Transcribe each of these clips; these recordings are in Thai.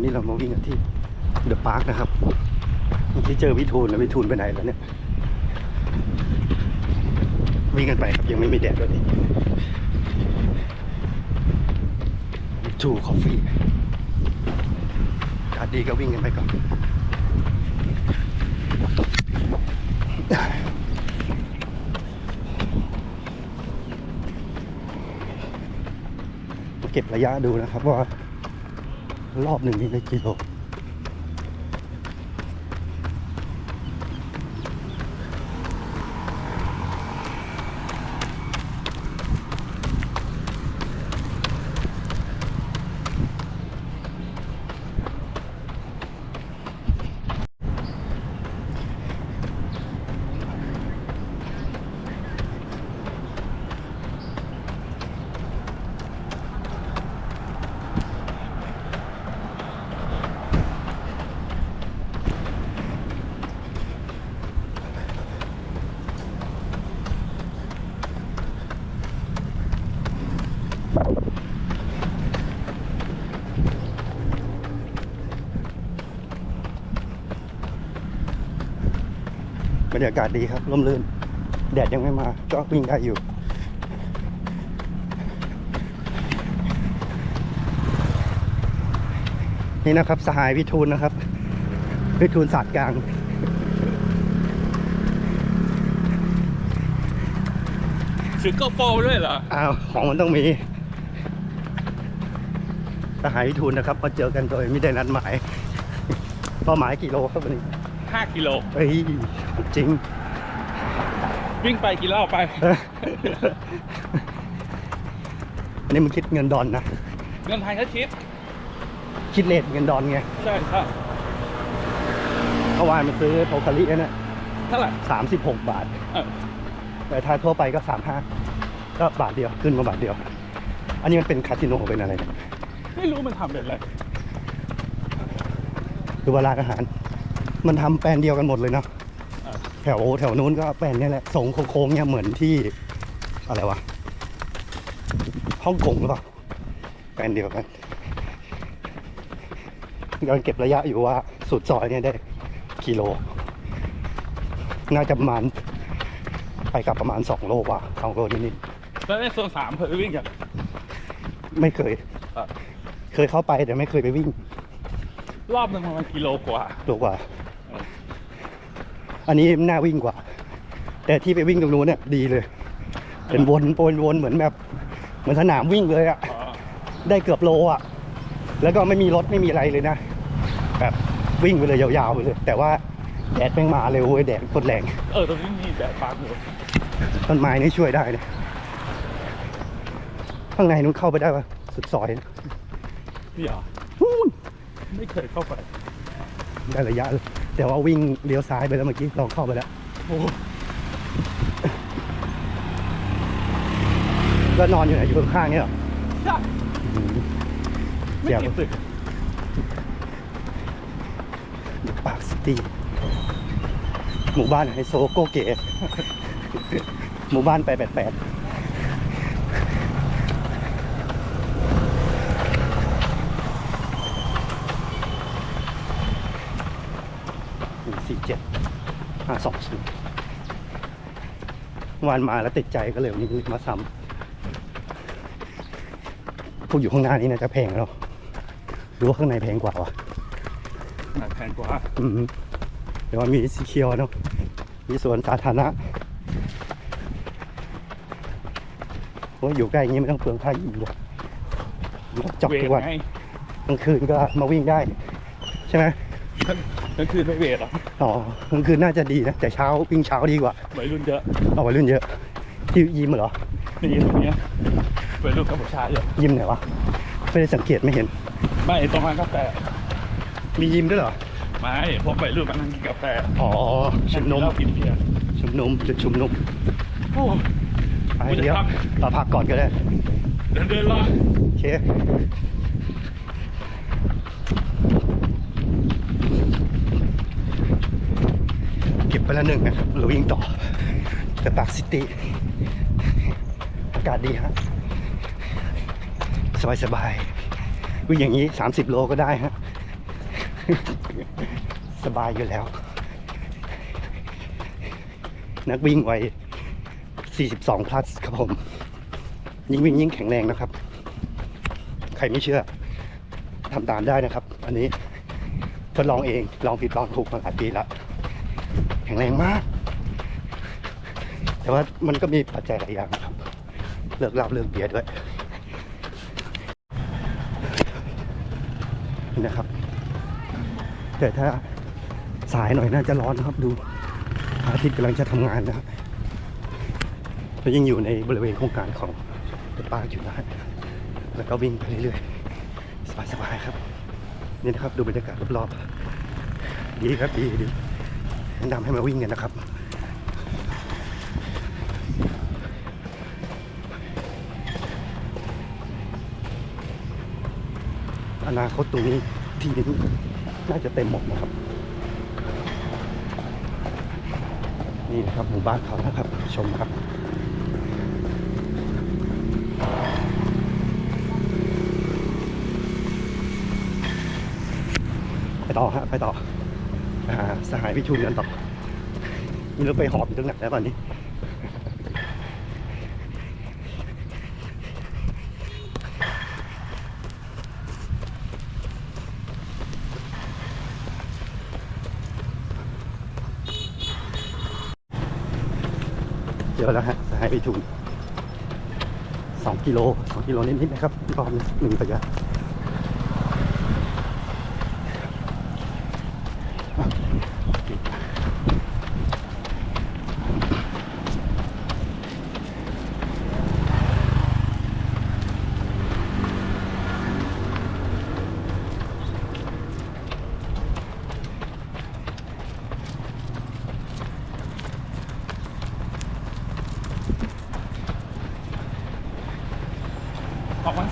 วันนี้เรามาวิ่งกันที่เดอะพาร์คนะครับเมื่อกี้เจอวิทูลแล้ววิทูลไปไหนแล้วเนี่ยวิ่งกันไปครับยังไม่มีแดดเลยทูคอฟฟี่อากาศดีก็วิ่งกันไปก่อนเก็บระยะดูนะครับว่า รอบหนึ่งนี่ในกิโล รรยากาศดีครับร่มรื่น แดดยังไม่มาก็วิ่งได้อยู่ นี่นะครับสหายวิทูลนะครับ วิทูลศาสตร์กลางถือโกโปรด้วยเหรอ อ้าวของมันต้องมีสหายวิทูลนะครับมาเจอกันโดยไม่ได้นัดหมาย เป้าหมายกี่โลครับวันนี้ 5 กิโล เฮ้ย จริง วิ่งไปกี่รอบไป อันนี้มันคิดเงินดอนนะเงินไทยถ้าชิด คิดเลทเงินดอนไงใช่ครับเมื่อวานมันซื้อโทคาริเนี่ยเท่าไหร่สามสิบหกบาท เออแต่ถ้าทั่วไปก็สามห้าก็บาทเดียวขึ้นมาบาทเดียว อันนี้มันเป็นคาสิโนเป็นอะไรเนี่ยไม่รู้มันทำเป็นอะไรคือว่าร้านอาหาร มันทำแปลนเดียวกันหมดเลยเนาะเออ แถวแถวนู้นก็แปลนเนี่ยแหละทรงโค้งๆเนี่ยเหมือนที่อะไรวะฮ่องกงหรือเปล่าแปลนเดียวกันกำลังเก็บระยะอยู่ว่าสุดซอยเนี่ยได้กิโล น่าจะประมาณไปกลับประมาณสองโลกว่าสองโลนิดแล้วในโซนสามเคยวิ่งกันๆไม่เคยเออเคยเข้าไปแต่ไม่เคยไปวิ่งรอบหนึ่งประมาณกิโลกว่าโลกว่า อันนี้น่าวิ่งกว่า แต่ที่ไปวิ่งตรงนู้นเนี่ยดีเลย เป็นวนวนวนเหมือนแบบเหมือนสนามวิ่งเลยอะอ๋อได้เกือบโลอะแล้วก็ไม่มีรถไม่มีอะไรเลยนะแบบวิ่งไปเลยยาวๆไปเลย แต่ว่าแดดแม่งมาเร็วเว้ยแดดโคตรแรงเออตรงนี้มีแดดปาร์กอยู่ต้นไม้นี่ช่วยได้นะข้างในนู้นเข้าไปได้ปะสุดซอยนะพี่เหรอไม่เคยเข้าไปได้ระยะเลย แต่ว่าวิ่งเลี้ยวซ้ายไปแล้วเมื่อกี้ลองเข้าไปแล้วโอ้ก็นอนอยู่ไหนอยู่ข้างๆเนี่ยเหรอใช่อืมไม่เดี๋ยวกี่ตึกปาร์คซิตี้หมู่บ้านไฮโซโกเก๋หมู่บ้านแปดแปดแปดหนึ่งสี่เจ็ด ห้าสองศูนย์วันมาแล้วติดใจก็เลยวันนี้มาซ้ำพวกอยู่ข้างหน้านี้น่าจะแพงแล้วหรือว่าข้างในแพงกว่าวะอะแพงกว่าอืมเดี๋ยวมีสีเขียวเนาะมีสวนสาธารณะว่าอยู่ใกล้อย่างนี้ไม่ต้องเปลืองค่ายิมเลยจอกเวทุทกวันไงกลางคืนก็มาวิ่งได้ ใช่ไหม นั่นคือไม่เวทหรออ๋อกลางคืนน่าจะดีนะ แต่เช้าวิ่งเช้าดีกว่าวัยรุ่นเยอะเอาไว้รุ่นเยอะที่ยิมเหรอนี่ตรงเนี้ยวัยรุ่นกัมพูชาเยอะยิมไหนวะไม่ได้สังเกตไม่เห็น ไม่ตรงร้านกาแฟมียิมด้วยเหรอไม่พวกวัยรุ่นมานั่งกินกาแฟอ๋อชุมนุมเหล้ากินเบียร์ชุมนุมจุดชุมนุมโอ้ไปไม่ได้เดี๋ยวพักเราพักก่อนก็ได้เดินเดินรอโอเค เก็บ ไปแล้วหนึ่งนะครับเราวิ่งต่อแต่ปากซิตี้อากาศดีฮะสบายสบายวิ่งอย่างนี้ 30 โลก็ได้ฮะสบายอยู่แล้ว นักวิ่งวัย42 plus ครับผม ยิ่งวิ่งยิ่งแข็งแรงนะครับ ใครไม่เชื่อทำตามได้นะครับ อันนี้ทดลองเอง ลองผิดลองถูกมาหลายปีแล้ว ข็งแรงมาก แต่ว่ามันก็มีปัจจัยหลายอย่างครับ เลิกเหล้าเลิกเบียร์ด้วยนี่นะครับ แต่ถ้าสายหน่อยน่าจะร้อนนะครับ ดูอาทิตย์กำลังจะทำงานนะครับแล้วยังอยู่ในบริเวณโครงการของเดอะปาอยู่นะฮะแล้วก็วิ่งไปเรื่อยๆสบายๆครับ นี่นะครับดูบรรยากาศรอบๆดีครับดีดี แนะนำให้มาวิ่งกันนะครับอนาคตตรงนี้ที่นี้น่าจะเต็มหมดนะครับ นี่นะครับหมู่บ้านเขานะครับ ชมครับ ไปต่อฮะไปต่อ หาสหายพิชุนกันต่อนี่เราไปหอบอยู่ตรงไหนแล้วตอนนี้เจอแล้วฮะสหายพิชุนสองกิโลสองกิโลนิดๆนะครับรอบหนึ่งระยะ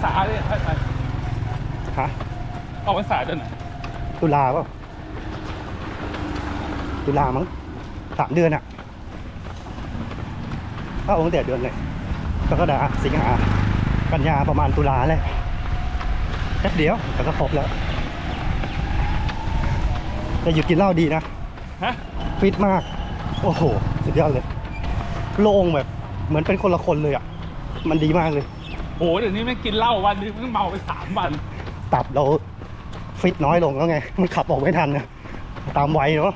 ษาเลยใช่ไหมฮะออกพรรษาเดือนไหนตุลาเปล่าตุลามั้งสามเดือนอะถ้าองค์แต่เดือนเลยกรกฎาสิงหากันยาประมาณตุลาแหละแค่เดียวแต่ก็ครบแล้วแต่หยุดกินเหล้าดีนะฮะฟิตมาก โอ้โห สุดยอดเลย โล่งแบบ เหมือนเป็นคนละคนเลยอะมันดีมากเลย โหเดี๋ยวนี้ไม่กินเหล้าวันนึงมันเมาไปสามวันตับเราฟิตน้อยลงแล้วไง มันขับออกไม่ทันนะตามไวยเนาะ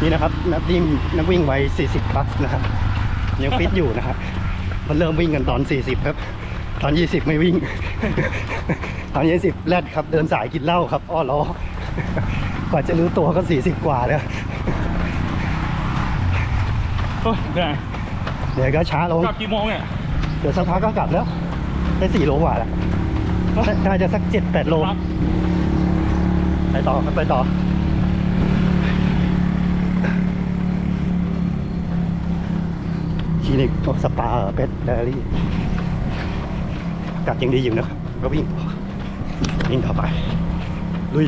นี่นะครับนักวิ่งนักวิ่งวัย40ปัสนะครับ ยังฟิตอยู่นะครับ มันเริ่มวิ่งกันตอน 40 ครับ ตอน 20 ไม่วิ่ง ตอน 20 แรดครับ เดินสายกินเหล้าครับ อ้อล้อกว่าจะรู้ตัวก็ 40 กว่าแล้ว โอ้ยเหนื่อยเดี๋ยวก็ช้าลงกลับกี่โมงเนี่ยเดี๋ยวสักพักก็กลับแล้ว ได้สี่โลกว่าแล้วน่าน่าจะสักเจ็ดแปดโล ครับไปต่อครับไปต่อ คลินิกสปาเป็ดแดรี่อากาศยังดีอยู่นะครับก็วิ่งต่อวิ่งต่อไป ลุย